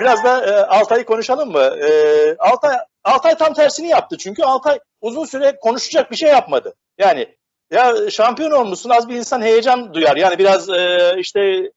Biraz da e, Altay'ı konuşalım mı? E, Altay, Altay tam tersini yaptı çünkü Altay uzun süre konuşacak bir şey yapmadı. Yani ya şampiyon olmuşsun az bir insan heyecan duyar. Yani biraz e, işte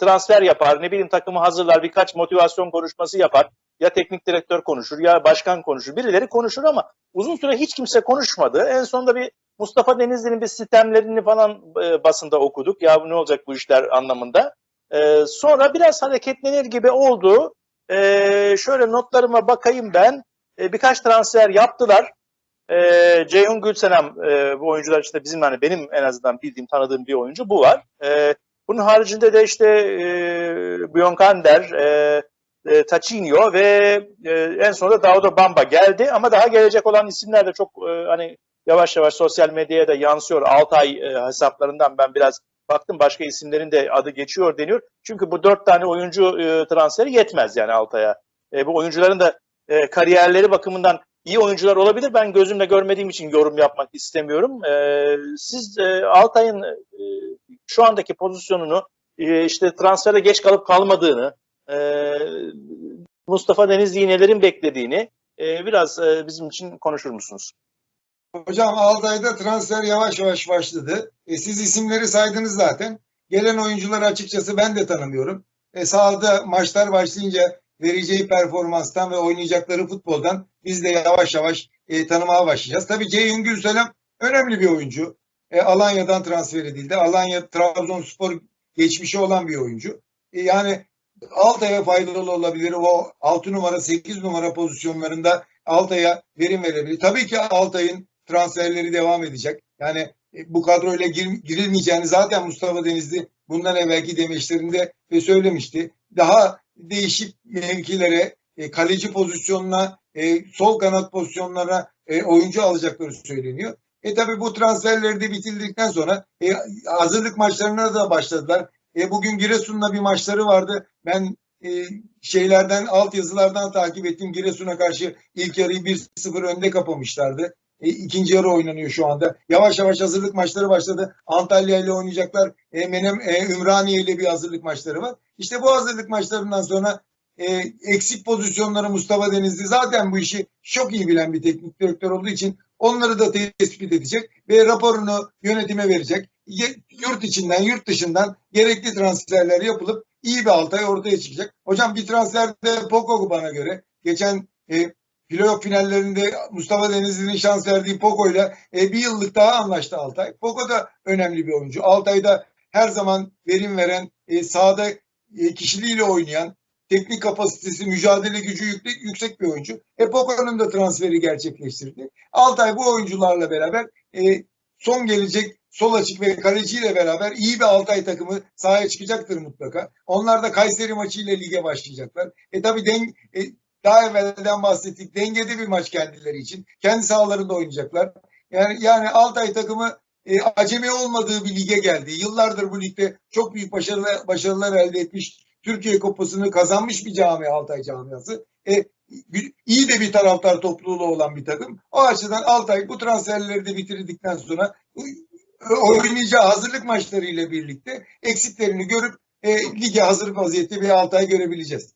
transfer yapar, ne bileyim takımı hazırlar, birkaç motivasyon konuşması yapar. Ya teknik direktör konuşur ya başkan konuşur. Birileri konuşur ama uzun süre hiç kimse konuşmadı. En sonunda bir Mustafa Denizli'nin bir sistemlerini falan e, basında okuduk. Ya ne olacak bu işler anlamında. E, sonra biraz hareketlenir gibi oldu. E, şöyle notlarıma bakayım ben. E, birkaç transfer yaptılar. E, Ceyhun Gülsenem e, bu oyuncular işte bizim hani benim en azından bildiğim tanıdığım bir oyuncu bu var. E, bunun haricinde de işte e, Bionkander, e, e, Taçinho ve e, en sonunda Daudo Bamba geldi ama daha gelecek olan isimler de çok e, hani yavaş yavaş sosyal medyaya da yansıyor. Altay e, hesaplarından ben biraz baktım başka isimlerin de adı geçiyor deniyor. Çünkü bu dört tane oyuncu e, transferi yetmez yani Altay'a. E, bu oyuncuların da e, kariyerleri bakımından iyi oyuncular olabilir. Ben gözümle görmediğim için yorum yapmak istemiyorum. E, siz e, Altay'ın e, şu andaki pozisyonunu e, işte transfere geç kalıp kalmadığını, e, Mustafa Denizli iğnelerin beklediğini e, biraz e, bizim için konuşur musunuz? Hocam Altay'da transfer yavaş yavaş başladı. E, siz isimleri saydınız zaten. Gelen oyuncuları açıkçası ben de tanımıyorum. E, sahada maçlar başlayınca vereceği performanstan ve oynayacakları futboldan biz de yavaş yavaş e, tanımaya başlayacağız. Tabii Ceyhun Gülselam önemli bir oyuncu. E, Alanya'dan transfer edildi. Alanya Trabzonspor geçmişi olan bir oyuncu. E, yani Altay'a faydalı olabilir. O 6 numara 8 numara pozisyonlarında Altay'a verim verebilir. Tabii ki Altay'ın transferleri devam edecek. Yani e, bu kadroyla gir, girilmeyeceğini zaten Mustafa Denizli bundan evvelki demeçlerinde söylemişti. Daha değişik mevkilere, e, kaleci pozisyonuna, e, sol kanat pozisyonlarına e, oyuncu alacakları söyleniyor. E tabi bu transferleri de bitirdikten sonra e, hazırlık maçlarına da başladılar. E, bugün Giresun'la bir maçları vardı. Ben e, şeylerden, altyazılardan takip ettim. Giresun'a karşı ilk yarıyı 1-0 önde kapamışlardı. E, ikinci yarı oynanıyor şu anda. Yavaş yavaş hazırlık maçları başladı. Antalya ile oynayacaklar. E, Menem, e, Ümraniye ile bir hazırlık maçları var. İşte bu hazırlık maçlarından sonra e, eksik pozisyonları Mustafa Denizli zaten bu işi çok iyi bilen bir teknik direktör olduğu için onları da tespit edecek ve raporunu yönetime verecek. Yurt içinden, yurt dışından gerekli transferler yapılıp iyi bir Altay ortaya çıkacak. Hocam bir transferde Poko bana göre geçen e, playoff finallerinde Mustafa Denizli'nin şans verdiği Poco ile e, bir yıllık daha anlaştı Altay. Poco da önemli bir oyuncu. Altay'da her zaman verim veren, e, sahada e, kişiliğiyle oynayan, teknik kapasitesi, mücadele gücü yüksek, yüksek bir oyuncu. E Poco'nun da transferi gerçekleştirdi. Altay bu oyuncularla beraber e, son gelecek sol açık ve kaleciyle beraber iyi bir Altay takımı sahaya çıkacaktır mutlaka. Onlar da Kayseri maçıyla lige başlayacaklar. E tabi den, e, daha evvelden bahsettik. Dengede bir maç kendileri için. Kendi sahalarında oynayacaklar. Yani yani Altay takımı e, acemi olmadığı bir lige geldi. Yıllardır bu ligde çok büyük başarılar, başarılar elde etmiş. Türkiye Kupası'nı kazanmış bir cami Altay camiası. E, iyi de bir taraftar topluluğu olan bir takım. O açıdan Altay bu transferleri de bitirdikten sonra oynayacağı hazırlık maçları ile birlikte eksiklerini görüp e, lige hazır vaziyette bir Altay görebileceğiz.